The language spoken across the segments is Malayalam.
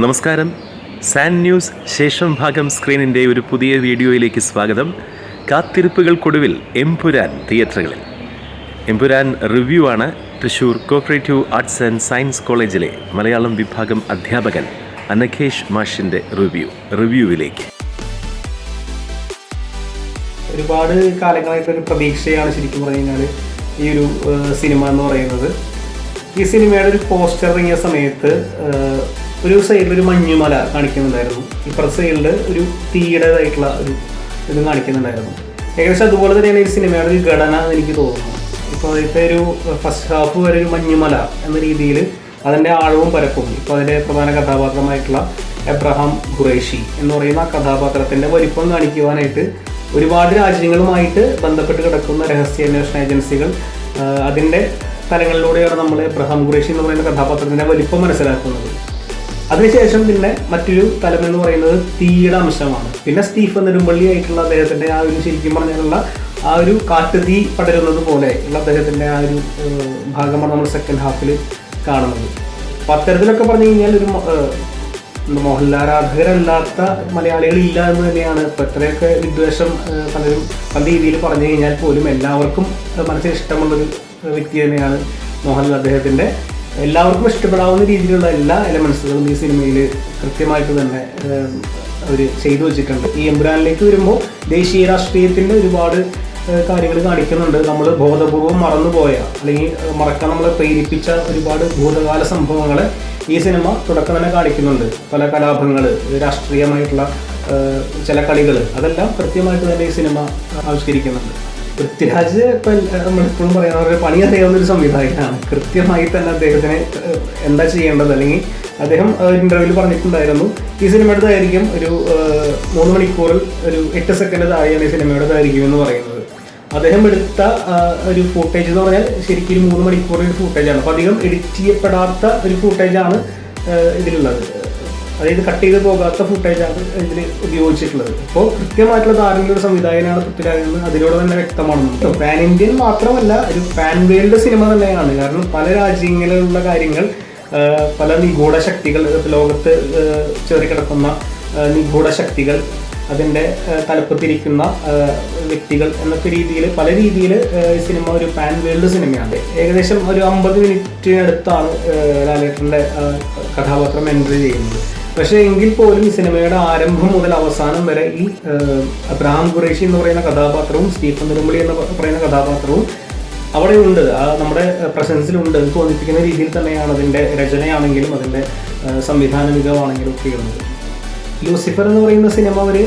നമസ്കാരം. സാൻ ന്യൂസ് ശേഷം ഭാഗം സ്ക്രീനിന്റെ ഒരു പുതിയ വീഡിയോയിലേക്ക് സ്വാഗതം. കാത്തിരിപ്പുകൾക്കൊടുവിൽ എംപുരാൻ തിയേറ്ററുകളിൽ. എംപുരാൻ റിവ്യൂ ആണ് Thrissur cooperative arts and science കോളേജിലെ മലയാളം വിഭാഗം അധ്യാപകൻ അനഖേഷ് മാഷിന്റെ റിവ്യൂ റിവ്യൂവിലേക്ക്. ഒരുപാട് കാലങ്ങളായിട്ടൊരു പ്രതീക്ഷയാണ് ശരിക്കും പറഞ്ഞു കഴിഞ്ഞാൽ ഈ ഒരു സിനിമ എന്ന് പറയുന്നത്. ഈ സിനിമയുടെ ഒരു പോസ്റ്റർ ഇറങ്ങിയ സമയത്ത് ഒരു സൈഡിൽ ഒരു മഞ്ഞുമല കാണിക്കുന്നുണ്ടായിരുന്നു. ഇപ്പുറത്തെ സൈഡിൽ ഒരു തീയുടേതായിട്ടുള്ള ഒരു ഇത് കാണിക്കുന്നുണ്ടായിരുന്നു. ഏകദേശം അതുപോലെ തന്നെയാണ് ഈ സിനിമയുടെ ഒരു ഘടന എന്ന് എനിക്ക് തോന്നുന്നു. ഇപ്പോൾ അതിന്റെ ഒരു ഫസ്റ്റ് ഹാഫ് വരെ ഒരു മഞ്ഞുമല എന്ന രീതിയിൽ അതിന്റെ ആഴവും പരപ്പും ഇപ്പോൾ അതിന്റെ പ്രധാന കഥാപാത്രമായിട്ടുള്ള എബ്രഹാം ഖുറേഷി എന്ന് പറയുന്ന കഥാപാത്രത്തിന്റെ വലിപ്പം കാണിക്കുവാനായിട്ട് ഒരുപാട് രാജ്യങ്ങളുമായിട്ട് ബന്ധപ്പെട്ട് കിടക്കുന്ന രഹസ്യ അന്വേഷണ ഏജൻസികൾ അതിന്റെ തലങ്ങളിലൂടെയാണ് നമ്മൾ എബ്രഹാം ഖുറേഷി എന്ന് പറയുന്ന കഥാപാത്രത്തിന്റെ വലിപ്പം മനസ്സിലാക്കുന്നത്. അതിനുശേഷം പിന്നെ മറ്റൊരു തലം എന്ന് പറയുന്നത് തീയുടെ അംശമാണ്. പിന്നെ സ്റ്റീഫൻ നെടുമ്പള്ളി ആയിട്ടുള്ള അദ്ദേഹത്തിന്റെ ആ ഒരു ശരിക്കും പറഞ്ഞാലുള്ള ആ ഒരു കാറ്റ് തീ പടരുന്നത് പോലെ ഉള്ള അദ്ദേഹത്തിന്റെ ആ ഒരു ഭാഗമാണ് നമ്മൾ സെക്കൻഡ് ഹാഫിൽ കാണുന്നത്. അപ്പൊ അത്തരത്തിലൊക്കെ പറഞ്ഞു കഴിഞ്ഞാൽ ഒരു മോഹൻലാരാധകരല്ലാത്ത മലയാളികൾ ഇല്ല എന്ന് തന്നെയാണ്. ഇപ്പൊ എത്രയൊക്കെ വിദ്വേഷം പലരും പല രീതിയിൽ പറഞ്ഞു കഴിഞ്ഞാൽ പോലും എല്ലാവർക്കും മനസ്സിൽ ഇഷ്ടമുള്ളൊരു വ്യക്തി തന്നെയാണ് മോഹൻലാൽ അദ്ദേഹത്തിന്റെ. എല്ലാവർക്കും ഇഷ്ടപ്പെടാവുന്ന രീതിയിലുള്ള എല്ലാ എലമെന്റ്സുകളും ഈ സിനിമയിൽ കൃത്യമായിട്ട് തന്നെ അവർ ചെയ്തു വെച്ചിട്ടുണ്ട്. ഈ എംബ്രാനിലേക്ക് വരുമ്പോൾ ദേശീയ രാഷ്ട്രീയത്തിന്റെ ഒരുപാട് കാര്യങ്ങൾ കാണിക്കുന്നുണ്ട്. നമ്മൾ ബോധപൂർവം മറന്നുപോയ അല്ലെങ്കിൽ മറക്കാൻ നമ്മളെ പ്രേരിപ്പിച്ച ഒരുപാട് ഭൂതകാല സംഭവങ്ങളെ ഈ സിനിമ തുടക്കം തന്നെ കാണിക്കുന്നുണ്ട്. പല കലാപങ്ങൾ രാഷ്ട്രീയമായിട്ടുള്ള ചില കളികൾ അതെല്ലാം കൃത്യമായിട്ട് തന്നെ ഈ സിനിമ ആവിഷ്കരിക്കുന്നുണ്ട് പൃഥ്വിരാജ് ഇപ്പം നമ്മളെപ്പോഴും പറയുന്ന ഒരു പണി അറിയാവുന്ന ഒരു സംവിധായകനാണ്. കൃത്യമായി തന്നെ അദ്ദേഹത്തിന് എന്താ ചെയ്യേണ്ടത്? അല്ലെങ്കിൽ അദ്ദേഹം ഇന്റർവ്യൂവിൽ പറഞ്ഞിട്ടുണ്ടായിരുന്നു. ഈ സിനിമയുടെ ദൈർഘ്യം ഒരു മൂന്ന് മണിക്കൂറിൽ ഒരു എട്ട് സെക്കൻഡ് താഴെയാണ് ഈ സിനിമയുടെ ദൈർഘ്യം എന്ന് പറയുന്നത്. അദ്ദേഹം എടുത്ത ഒരു ഫൂട്ടേജ് എന്ന് പറഞ്ഞാൽ ശരിക്കും മൂന്ന് മണിക്കൂറിൽ ഒരു ഫൂട്ടേജാണ് അപ്പോൾ അധികം എഡിറ്റ് ചെയ്യപ്പെടാത്ത ഒരു ഫൂട്ടേജാണ് ഇതിലുള്ളത്. അതായത് കട്ട് ചെയ്ത് പോകാത്ത ഫുട്ടേജാണ് ഇതിൽ ഉപയോഗിച്ചിട്ടുള്ളത്. അപ്പോൾ കൃത്യമായിട്ടുള്ള ധാരണയുടെ സംവിധായകനാണ് പൃഥ്വിരാജെന്ന് അതിലൂടെ തന്നെ വ്യക്തമാണ് പാൻ ഇന്ത്യൻ മാത്രമല്ല ഒരു പാൻ വേൾഡ് സിനിമ തന്നെയാണ്. കാരണം പല രാജ്യങ്ങളിലുള്ള കാര്യങ്ങൾ പല നിഗൂഢ ശക്തികൾ ലോകത്ത് ചേറിക്കിടക്കുന്ന നിഗൂഢ ശക്തികൾ അതിന്റെ തലപ്പത്തിരിക്കുന്ന വ്യക്തികൾ എന്നൊക്കെ രീതിയിൽ പല രീതിയിൽ സിനിമ ഒരു പാൻ വേൾഡ് സിനിമയാണ് ഏകദേശം ഒരു അമ്പത് മിനിറ്റിനടുത്താണ് ലാലേട്ടന്റെ കഥാപാത്രം എൻട്രി ചെയ്യുന്നത്. പക്ഷേ എങ്കിൽ പോലും ഈ സിനിമയുടെ ആരംഭം മുതൽ അവസാനം വരെ ഈ അബ്രഹാം ഖുറേഷി എന്ന് പറയുന്ന കഥാപാത്രവും സ്റ്റീഫൻ നെടുമ്പളി എന്ന് പറയുന്ന കഥാപാത്രവും അവിടെ ഉണ്ട് നമ്മുടെ പ്രസൻസിലുണ്ട്. തോന്നിപ്പിക്കുന്ന രീതിയിൽ തന്നെയാണ് അതിന്റെ രചനയാണെങ്കിലും അതിന്റെ സംവിധാന മികവാണെങ്കിലും ഒക്കെ ഉള്ളത്. ലൂസിഫർ എന്ന് പറയുന്ന സിനിമ ഒരു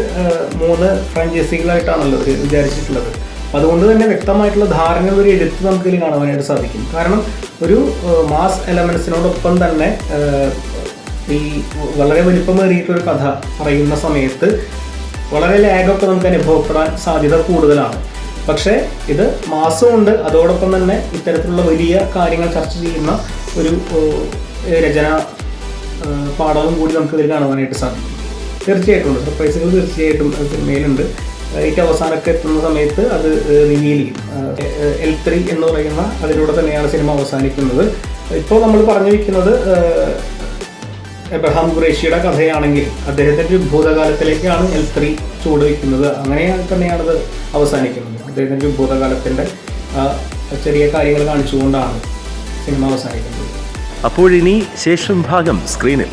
മൂന്ന് ഫ്രാഞ്ചൈസികളായിട്ടാണല്ലോ വിചാരിച്ചിട്ടുള്ളത്. അതുകൊണ്ട് തന്നെ വ്യക്തമായിട്ടുള്ള ധാരണ ഒരു എഴുത്ത് നമുക്കിതിൽ കാണുവാനായിട്ട് സാധിക്കും. കാരണം ഒരു മാസ് എലമെൻസിനോടൊപ്പം തന്നെ ഈ വളരെ വലിപ്പമേറിയിട്ടൊരു കഥ പറയുന്ന സമയത്ത് വളരെ ലാഗൊക്കെ നമുക്ക് അനുഭവപ്പെടാൻ സാധ്യത കൂടുതലാണ്. പക്ഷേ ഇത് മാസമുണ്ട്. അതോടൊപ്പം തന്നെ ഇത്തരത്തിലുള്ള വലിയ കാര്യങ്ങൾ ചർച്ച ചെയ്യുന്ന ഒരു രചന പാഠവും കൂടി നമുക്ക് ഇതിൽ കാണുവാനായിട്ട് സാധിക്കും. തീർച്ചയായിട്ടും ഉണ്ട്. സർപ്രൈസുകൾ തീർച്ചയായിട്ടും സിനിമയിലുണ്ട്. ഏറ്റവും അവസാനമൊക്കെ എത്തുന്ന സമയത്ത് അത് റിവീൽ ചെയ്യും എൽ ത്രീ എന്ന് പറയുന്ന അതിലൂടെ തന്നെയാണ് സിനിമ അവസാനിക്കുന്നത്. ഇപ്പോൾ നമ്മൾ പറഞ്ഞു വയ്ക്കുന്നത് എബ്രഹാം ഖുറേഷിയുടെ കഥയാണെങ്കിൽ അദ്ദേഹത്തിന്റെ ഒരു ഭൂതകാലത്തിലേക്കാണ് എൽ ത്രീ ചൂട് വയ്ക്കുന്നത് അങ്ങനെ തന്നെയാണത് അവസാനിക്കുന്നത്. അദ്ദേഹത്തിന്റെ ഒരു ഭൂതകാലത്തിന്റെ ചെറിയ കാര്യങ്ങൾ കാണിച്ചുകൊണ്ടാണ് സിനിമ അവസാനിക്കുന്നത്. അപ്പോഴിനി ശേഷം ഭാഗം സ്ക്രീനിൽ.